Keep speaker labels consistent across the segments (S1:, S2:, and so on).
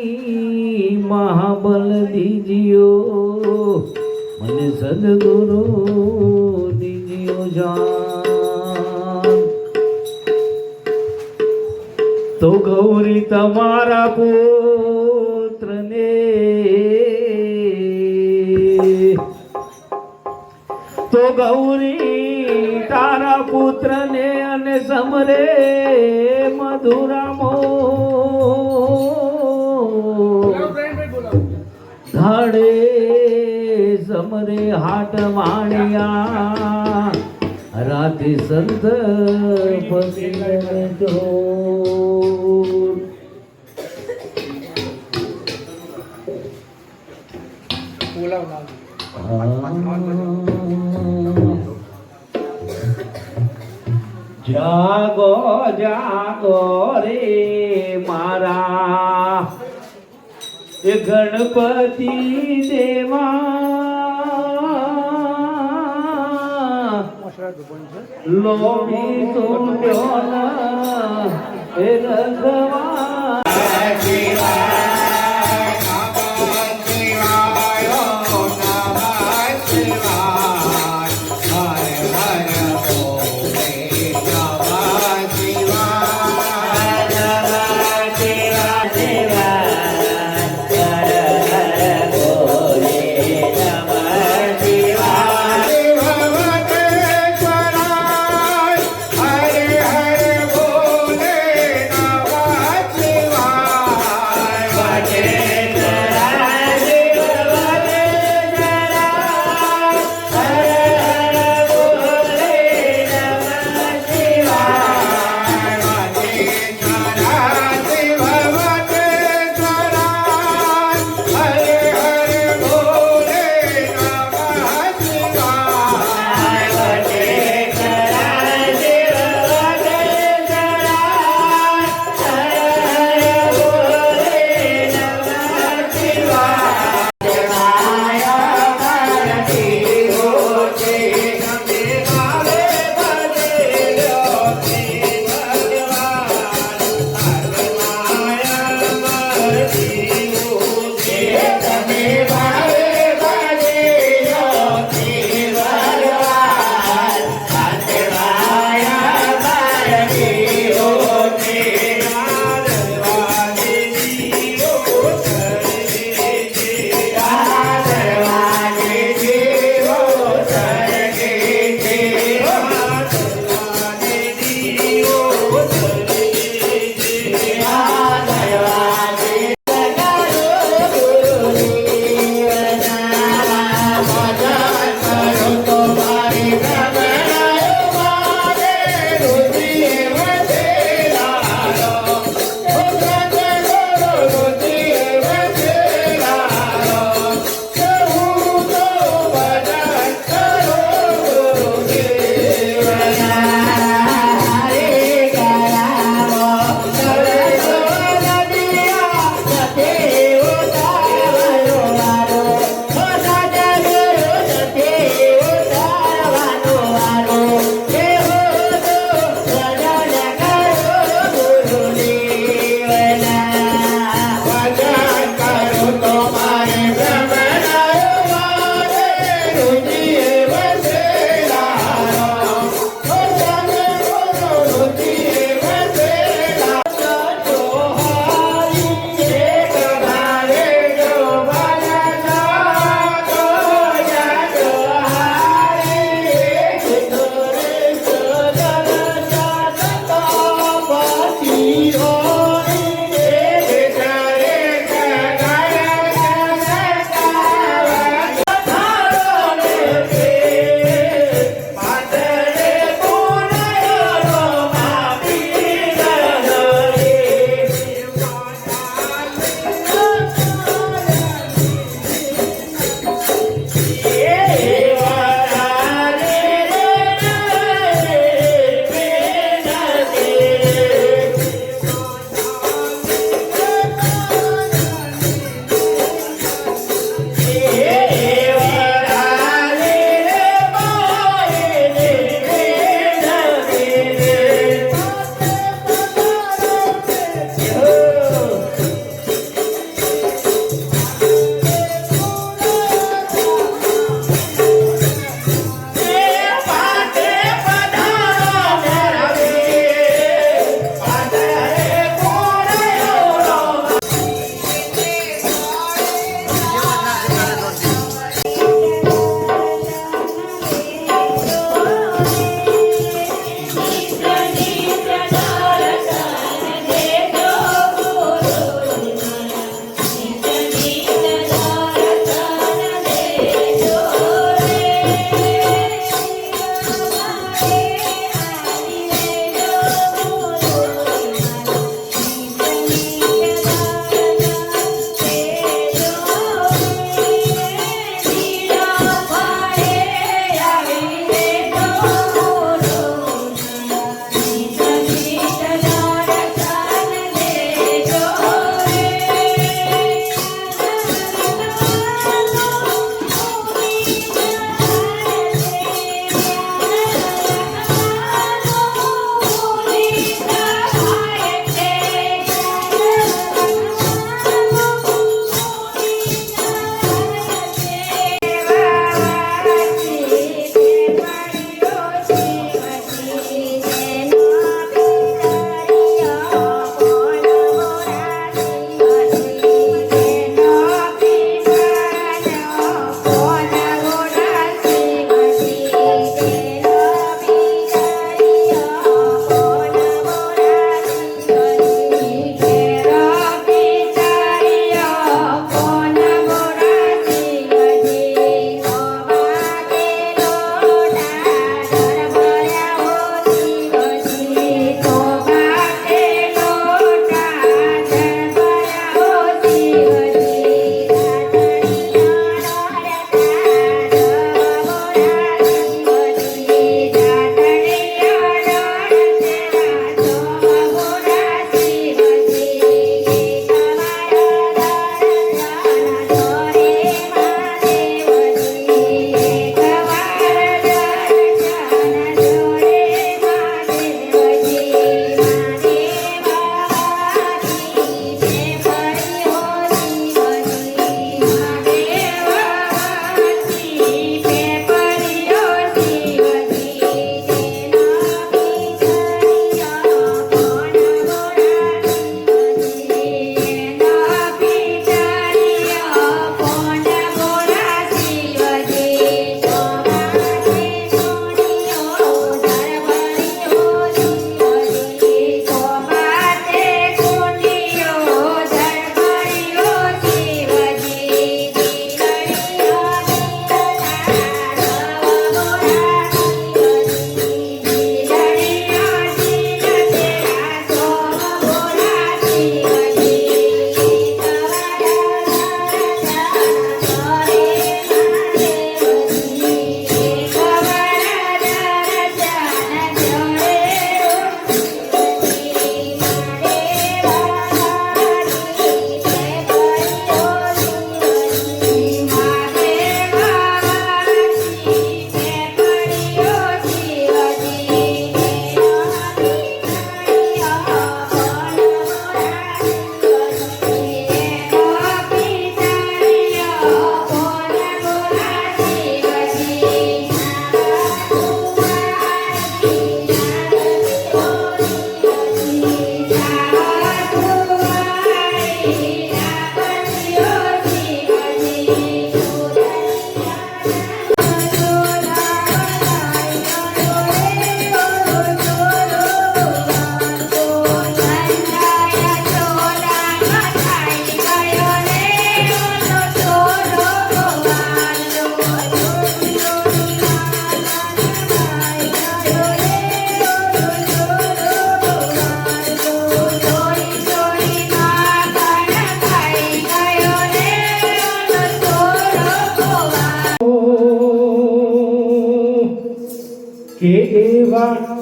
S1: બજરંગી મહાબલ દીજીઓ મને સદગુરુ દીજીઓ જાન. તો ગૌરી તમારા પુત્રને તો ગૌરી તારા પુત્રને અને સમરે મધુરામો ધડે સમરે હાટ વાણિયા રાતે સંત પગલે જોર જાગો જાગો રે મારા. એ ગણપતિ દેવા. લોભી તું એ રઘવા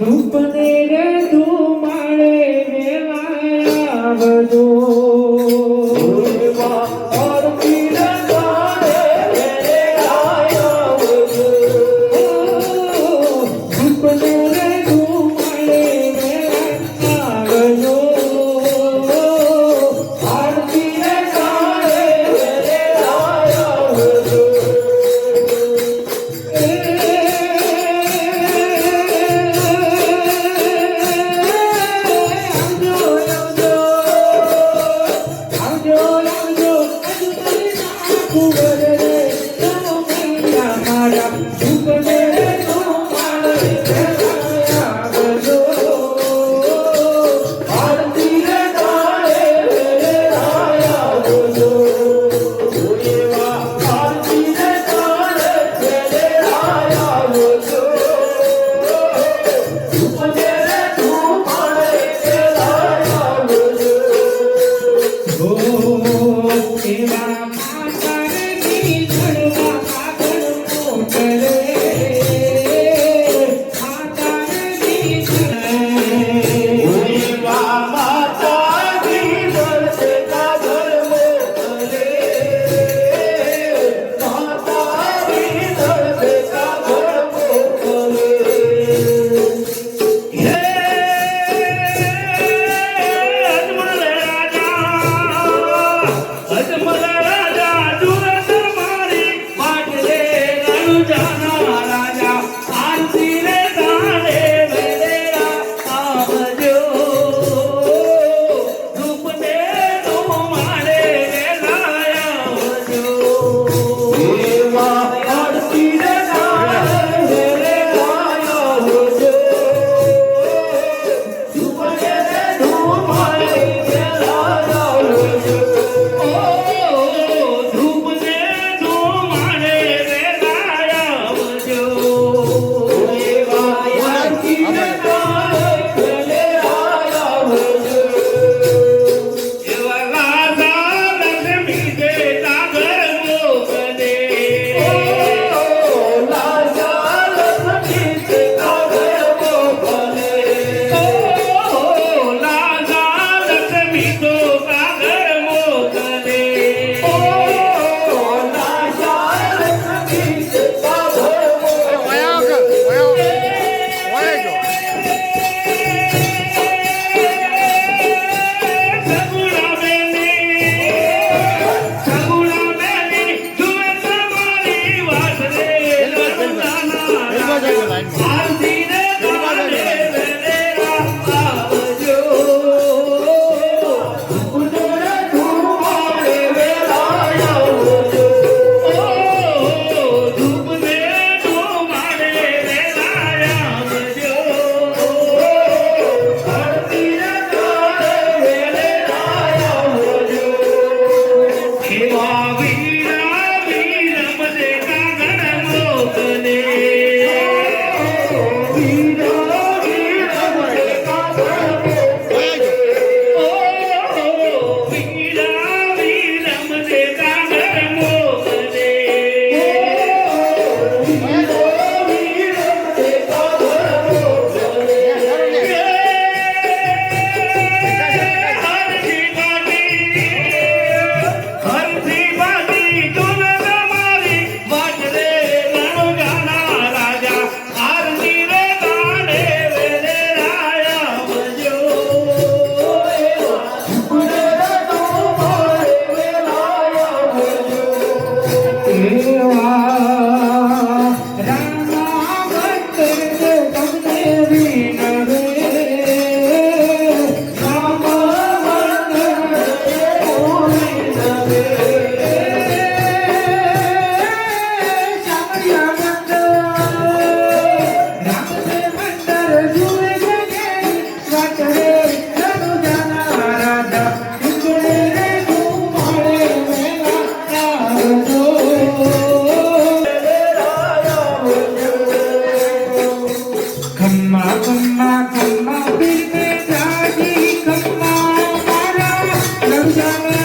S1: Rupa de we Amen.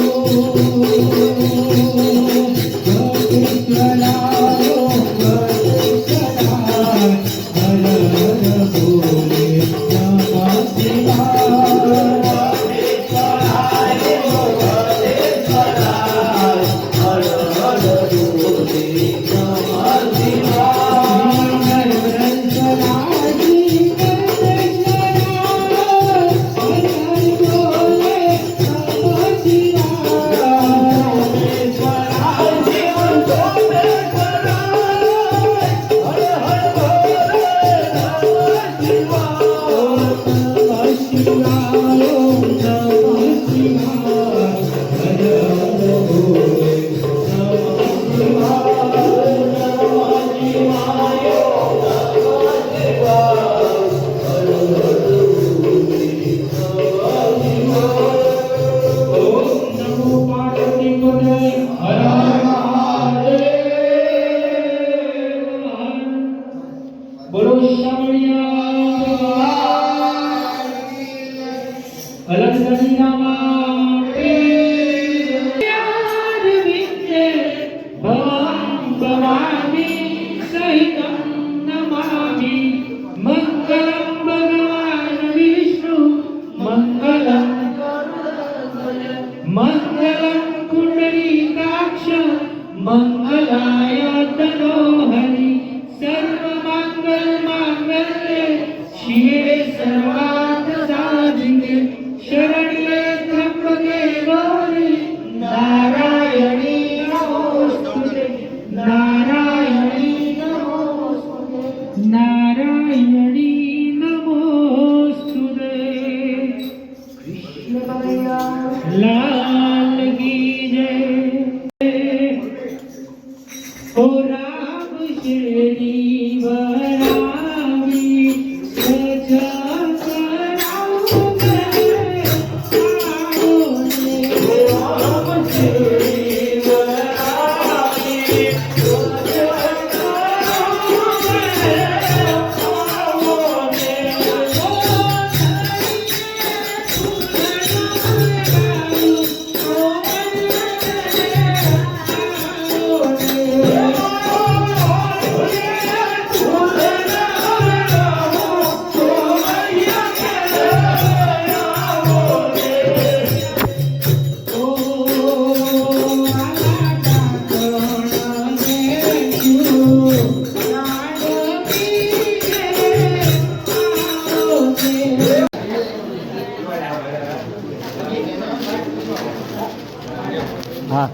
S1: amor. Mangla कुंडली काक्ष मंगलाय
S2: तनो
S3: 啊。